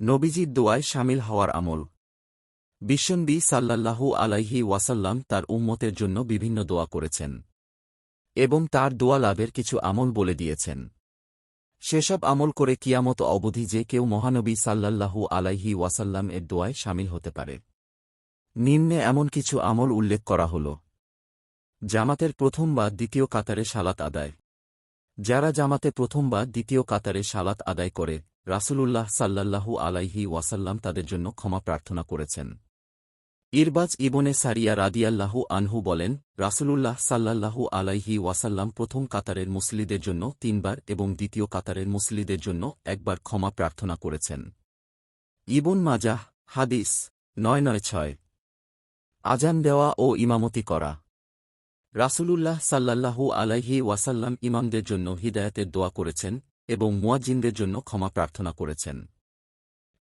নবীজির দোয়ায় সামিল হওয়ার আমল। বিশ্বনবী সাল্লাল্লাহু আলাইহি ওয়াসাল্লাম তার উম্মতের জন্য বিভিন্ন দোয়া করেছেন এবং তার দোয়া লাভের কিছু আমল বলে দিয়েছেন। সেসব আমল করে কিয়ামত অবধি যে কেউ মহানবী সাল্লাল্লাহু আলাইহি ওয়াসাল্লাম এর দোয়ায় সামিল হতে পারে। নিম্নে এমন কিছু আমল উল্লেখ করা হল। জামাতের প্রথম বা দ্বিতীয় কাতারে সালাত আদায়। যারা জামাতে প্রথম বা দ্বিতীয় কাতারে সালাত আদায় করে, রাসূলুল্লাহ সাল্লাল্লাহু আলাইহি ওয়াসাল্লাম তাদের জন্য ক্ষমা প্রার্থনা করেছেন। ইরবাজ ইবনে সারিয়া রাদিয়াল্লাহু আনহু বলেন, রাসূলুল্লাহ সাল্লাল্লাহু আলাইহি ওয়াসাল্লাম প্রথম কাতারের মুসলিদের জন্য তিনবার এবং দ্বিতীয় কাতারের মুসলিদের জন্য একবার ক্ষমা প্রার্থনা করেছেন। ইবন মাজাহ, হাদিস, নয় নয় ছয়। আজান দেওয়া ও ইমামতি করা। রাসূলুল্লাহ সাল্লাল্লাহু আলাইহি ওয়াসাল্লাম ইমামদের জন্য হিদায়াতের দোয়া করেছেন এবং মুয়াজ্জিনদের জন্য ক্ষমা প্রার্থনা করেছেন।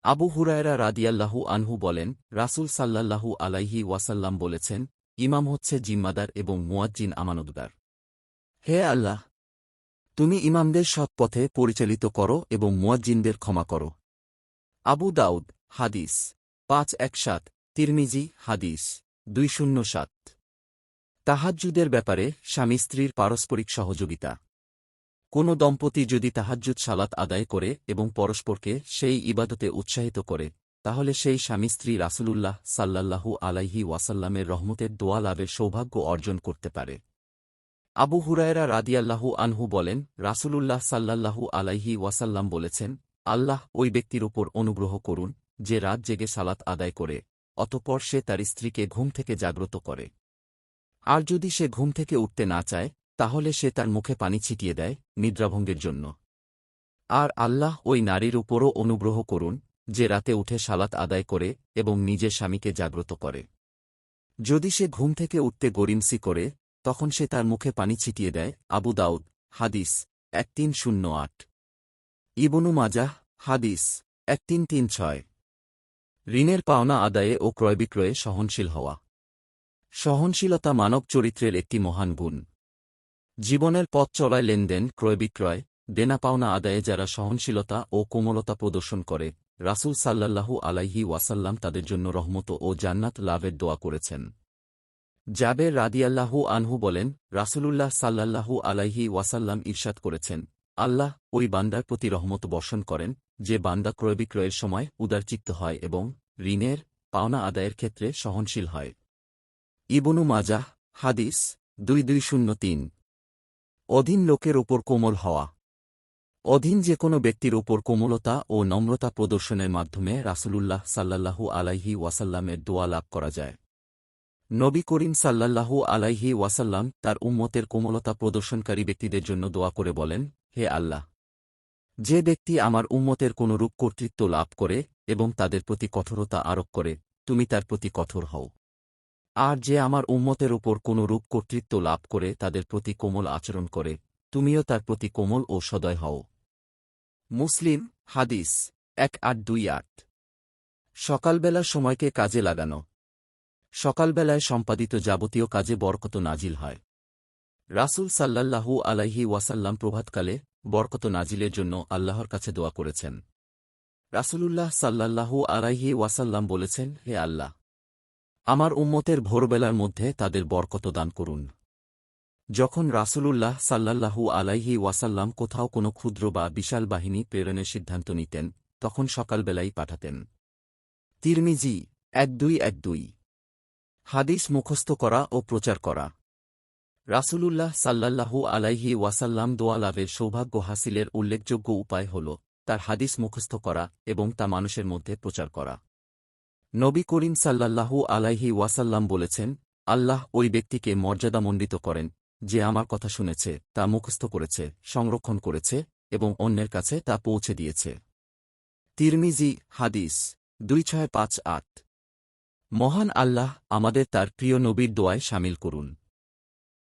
আবু হুরায়রা রাদিয়াল্লাহু আনহু বলেন, রাসূল সাল্লাল্লাহু আলাইহি ওয়াসাল্লাম বলেছেন, ইমাম হচ্ছে জিম্মাদার এবং মুয়াজ্জিন আমানতদার। হে আল্লাহ, তুমি ইমামদের সৎ পথে পরিচালিত করো এবং মুয়াজ্জিনদের ক্ষমা করো। আবু দাউদ, হাদিস, পাঁচ এক সাত, তিরমিজি, হাদিস, দুই শূন্য সাত। তাহাজ্জুদের ব্যাপারে স্বামী স্ত্রীর পারস্পরিক সহযোগিতা। কোনো দম্পতি যদি তাহাজ্জুদ সালাত আদায় করে এবং পরস্পরকে সেই ইবাদতে উৎসাহিত করে, তাহলে সেই স্বামী স্ত্রী রাসুলুল্লাহ সাল্লাল্লাহু আলাইহি ওয়াসাল্লামের রহমতের দোয়া লাভের সৌভাগ্য অর্জন করতে পারে। আবু হুরায়রা রাদিয়াল্লাহু আনহু বলেন, রাসূলুল্লাহ সাল্লাল্লাহু আলাইহি ওয়াসাল্লাম বলেছেন, আল্লাহ ওই ব্যক্তির ওপর অনুগ্রহ করুন, যে রাত জেগে সালাত আদায় করে, অতপর সে তার স্ত্রীকে ঘুম থেকে জাগ্রত করে। আর যদি সে ঘুম থেকে উঠতে না চায়, তাহলে সে তার মুখে পানি ছিটিয়ে দেয় নিদ্রাভঙ্গের জন্য। আর আল্লাহ ওই নারীর উপরও অনুগ্রহ করুন, যে রাতে উঠে সালাত আদায় করে এবং নিজের স্বামীকে জাগ্রত করে। যদি সে ঘুম থেকে উঠতে গরিমসি করে, তখন সে তার মুখে পানি ছিটিয়ে দেয়। আবু দাউদ, হাদিস, এক তিন শূন্য আট। ইবনু মাজাহ, হাদিস, এক তিন তিন ছয়। ঋণের পাওনা আদায়ে ও ক্রয় বিক্রয়ে সহনশীল হওয়া। সহনশীলতা মানব চরিত্রের একটি মহান গুণ। জীবনের পথ চলায় লেনদেন ক্রয়বিক্রয় দেনা পাওনা আদায়ে যারা সহনশীলতা ও কোমলতা প্রদর্শন করে, রাসূল সাল্লাল্লাহু আলাইহি ওয়াসাল্লাম তাদের জন্য রহমত ও জান্নাত লাভের দোয়া করেছেন। জাবের রাদিয়াল্লাহু আনহু বলেন, রাসূলুল্লাহ সাল্লাল্লাহু আলাইহি ওয়াসাল্লাম ইরশাদ করেছেন, আল্লাহ ওই বান্দার প্রতি রহমত বর্ষণ করেন, যে বান্দা ক্রয় বিক্রয়ের সময় উদারচিত্ত হয় এবং ঋণের পাওনা আদায়ের ক্ষেত্রে সহনশীল হয়। ইবনু মাজাহ হাদিস, দুই দুই শূন্য তিন। অধীন লোকের ওপর কোমল হওয়া। অধীন যে কোনো ব্যক্তির ওপর কোমলতা ও নম্রতা প্রদর্শনের মাধ্যমে রাসুলুল্লাহ সাল্লাল্লাহু আলাইহি ওয়াসাল্লামের দোয়া লাভ করা যায়। নবী করিম সাল্লাল্লাহু আলাইহি ওয়াসাল্লাম তার উম্মতের কোমলতা প্রদর্শনকারী ব্যক্তিদের জন্য দোয়া করে বলেন, হে আল্লাহ! যে ব্যক্তি আমার উম্মতের কোনরূপ কর্তৃত্ব লাভ করে এবং তাদের প্রতি কঠোরতা আরোপ করে, তুমি তার প্রতি কঠোর হও। আর যে আমার উম্মতের উপর কোন রূপ কর্তৃত্ব লাভ করে তাদের প্রতি কোমল আচরণ করে, তুমিও তার প্রতি কোমল ও সদয় হও। মুসলিম, হাদিস, এক আট দুই আট। সকালবেলা সময়কে কাজে লাগানো। সকালবেলায় সম্পাদিত যাবতীয় কাজে বরকত নাজিল হয়। রাসূল সাল্লাল্লাহু আলাইহি ওয়াসাল্লাম প্রভাতকালে বরকত নাজিলের জন্য আল্লাহর কাছে দোয়া করেছেন। রাসূলুল্লাহ সাল্লাল্লাহু আলাইহি ওয়াসাল্লাম বলেছেন, হে আল্লাহ! আমার উম্মতের ভোরবেলার মধ্যে তাদের বরকত দান করুন। যখন রাসূলুল্লাহ সাল্লাল্লাহু আলাইহি ওয়াসাল্লাম কোথাও কোনো ক্ষুদ্র বা বিশাল বাহিনী প্রেরণের সিদ্ধান্ত নিতেন, তখন সকালবেলাই পাঠাতেন। তিরমিজি, এক দুই এক দুই। হাদিস মুখস্থ করা ও প্রচার করা। রাসূলুল্লাহ সাল্লাল্লাহু আলাইহি ওয়াসাল্লাম দোয়া লাভের সৌভাগ্য হাসিলের উল্লেখযোগ্য উপায় হল, তার হাদিস মুখস্থ করা এবং তা মানুষের মধ্যে প্রচার করা। নবী করিম সাল্লাল্লাহু আলাইহি ওয়াসাল্লাম বলেছেন, আল্লাহ ওই ব্যক্তিকে মর্যাদামণ্ডিত করেন, যে আমার কথা শুনেছে, তা মুখস্থ করেছে, সংরক্ষণ করেছে এবং অন্যের কাছে তা পৌঁছে দিয়েছে। তিরমিজি, হাদিস, দুই ছয় পাঁচ আট। মহান আল্লাহ আমাদের তার প্রিয় নবীর দোয়ায় সামিল করুন।